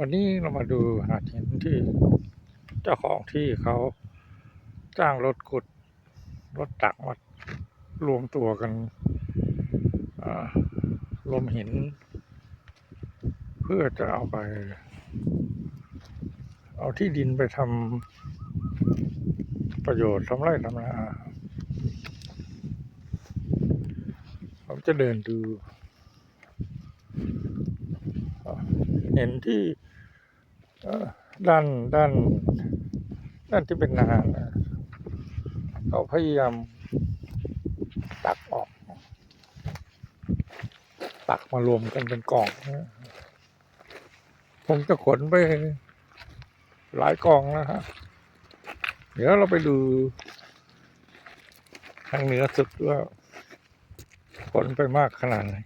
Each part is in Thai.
วันนี้เรามาดูหาดหินที่เจ้าของที่เขาจ้างรถขุด รถตักมารวมตัวกันรวมหิน เพื่อจะเอาไป เอาที่ดินไปทำประโยชน์ทำไร่ทำนาผมจะเดินดูเห็นที่ ด้านด้านด้านที่เป็นนานะเขาพยายามตักออก ตักมารวมกันเป็นกล่องผมจะขนไปหลายกล่องนะฮะเดี๋ยวเราไปดูทางเหนือสุดว่าขนไปมากขนาดไหน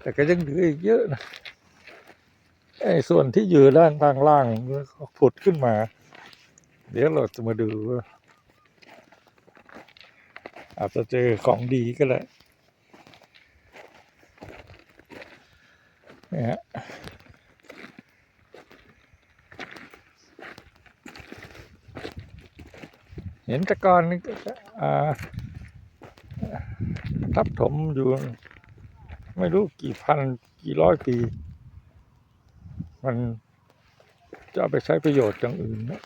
แต่ก็ยังเหลืออีกเยอะนะ ไอ้ส่วนที่อยู่ด้านทางล่างผุดขึ้นมา เดี๋ยวเราจะมาดูว่าอาจจะเจอของดีก็ได้เนี่ฮะเห็นตะกอนนี่ทับถมอยู่ ไม่รู้กี่พันกี่ร้อยปี มันจะเอาไปใช้ประโยชน์อย่างอื่นนะ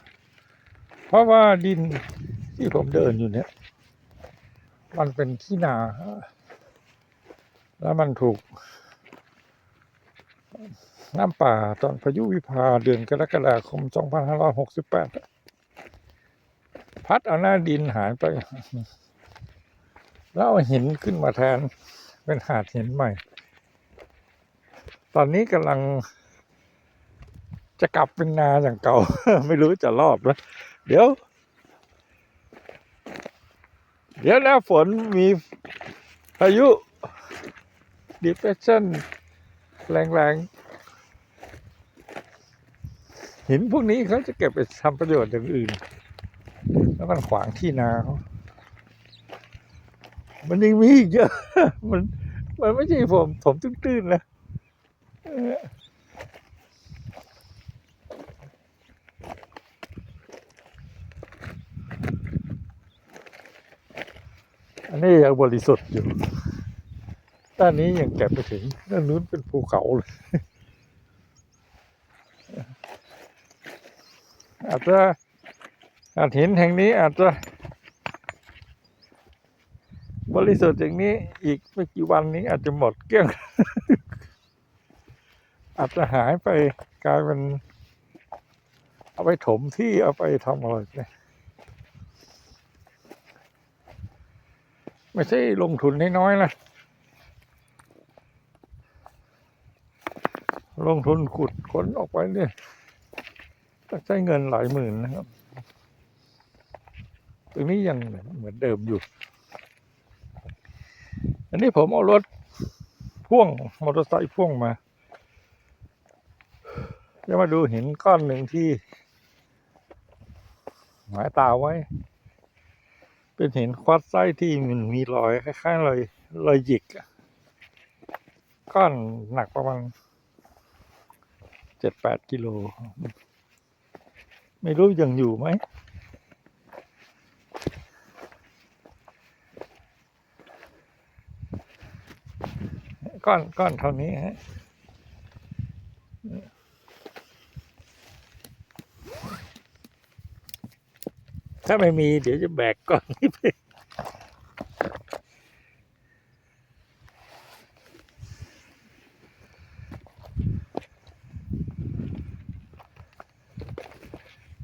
เพราะว่าดินที่ผมเดินอยู่เนี่ย มันเป็นที่นา แล้วมันถูก น้ำป่าตอนพายุวิภาเดือนกรกฎาคม 2568อะพัดเอาหน้าดินหายไป แล้วเอาหินขึ้นมาแทนเป็นหาดหินใหม่ ตอนนี้กำลัง จะกลับเป็นนาอย่างเก่า ไม่รู้จะรอดไหมเดี๋ยว เดี๋ยวหน้าฝนมีพายุ depression แรงๆ หินพวกนี้เขาจะเก็บไปทำประโยชน์อย่างอื่น แล้วมันขวางที่นาเขามันยังมีอีกเยอะ มัน มันไม่ใช่ผม ผมตื้นๆนะ อันนี้ยังบริสุทธิ์อยู่ ด้านนี้ยังแก็บไปถึง ด้านนู้นเป็นภูเขาเลยอาจจะอาจหินแห่งนี้อาจจะ บริสุทธิ์อย่างนี้อีกไม่กี่วันนี้อาจจะหมดเกลี้ยง อาจจะหายไปกลายเป็น เอาไปถมที่เอาไปทำอะไรเนี่ย ไม่ใช่ลงทุนน้อยๆนะลงทุนขุดค้นออกไปเนี่ยต้องใช้เงินหลายหมื่นนะครับ ตรงนี้ยังเหมือนเดิมอยู่ อันนี้ผมเอารถพ่วงมอเตอร์ไซค์พ่วงมาจะมาดูเห็นก้อนหนึ่งที่หมายตาไว้ เป็นหินควอตไซต์ที่มันมีรอยคล้ายๆรอยรอยหยิกก้อนหนักประมาณเจ็ดแปดกิโล ไม่รู้ยังอยู่ไหมก้อนก้อนเท่านี้ฮะ ถ้าไม่มีเดี๋ยวจะแบกก้อนนี้ไป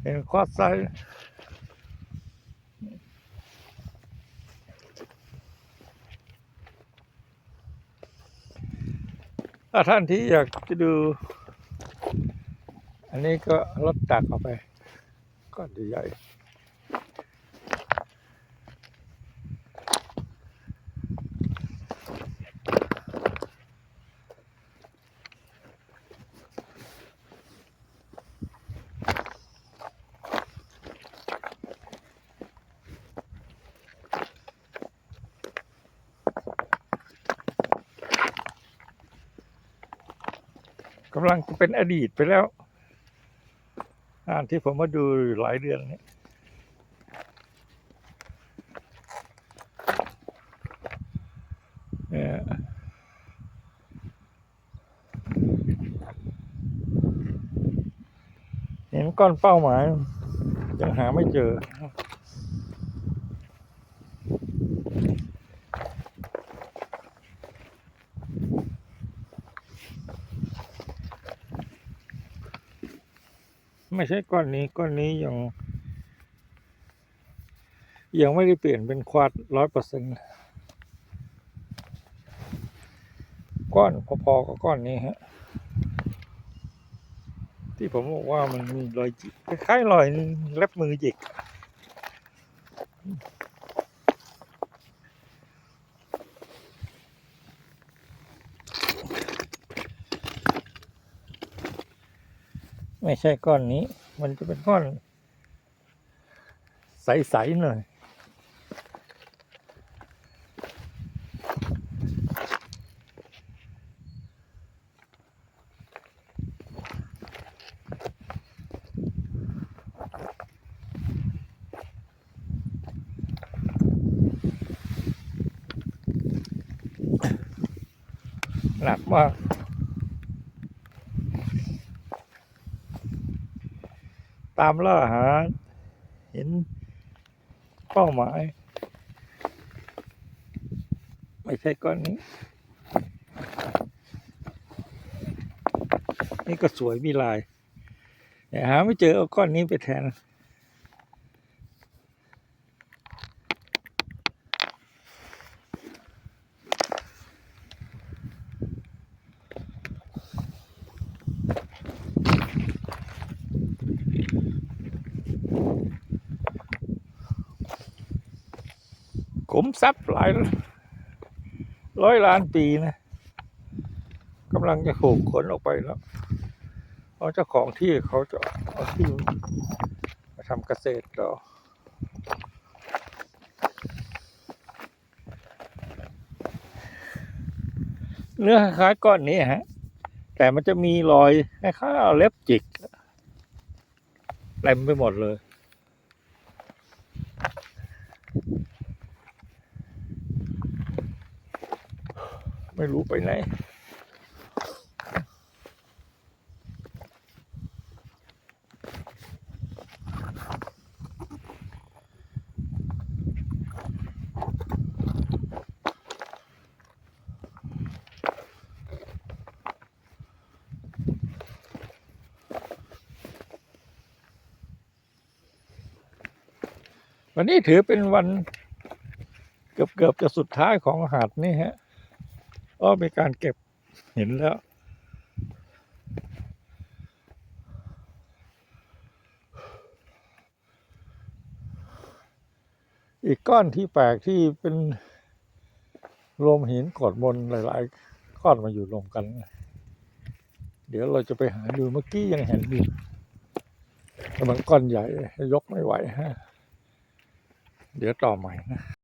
เป็นควอดไซส์ถ้าท่านที่อยากจะดู อันนี้ก็รถตักเอาไปก้อนใหญ่ กำลังจะเป็นอดีตไปแล้วงานที่ผมมาดูหลายเดือนนี้เนี่ยเห็นก้อนเป้าหมาย ยังหาไม่เจอ ไม่ใช่ก้อนนี้ก้อนนี้ยัง ยังไม่ได้เปลี่ยนเป็นควาดร้อยเปอร์เซ็นต์ก้อนพอๆกับก้อนนี้ฮะ ที่ผมบอกว่ามันมีรอยจิกคล้ายๆรอยเล็บมือจิก ไม่ใช่ก้อนนี้ มันจะเป็นก้อน ใสๆหน่อยหนักมาก ตามล่าหา เห็นเป้าหมาย ไม่ใช่ก้อนนี้ นี่ก็สวยมีลายแต่หาไม่เจอเอาก้อนนี้ไปแทน ขุมทรัพย์หลายร้อยล้านปีนะกำลังจะถูกขนออกไปแล้วเพราะเจ้าของที่เขาจะเอาที่มาทำเกษตรต่อเนื้อคล้ายก้อนนี้ฮะ แต่มันจะมีรอยคล้ายๆเอาเล็บจิกเต็มไปหมดเลย ไม่รู้ไปไหนวันนี้ถือเป็นวันเกือบเกือบๆจะสุดท้ายของหาดนี่ฮะ ก็มีการเก็บเห็นแล้ว อีกก้อนที่แปลกที่เป็นรวมหินกดมนหลาย ๆ ก้อนมาอยู่รวมกัน เดี๋ยวเราจะไปหาดูเมื่อกี้ยังเห็นอยู่แต่มันก้อนใหญ่ยกไม่ไหวฮะ เดี๋ยวต่อใหม่นะ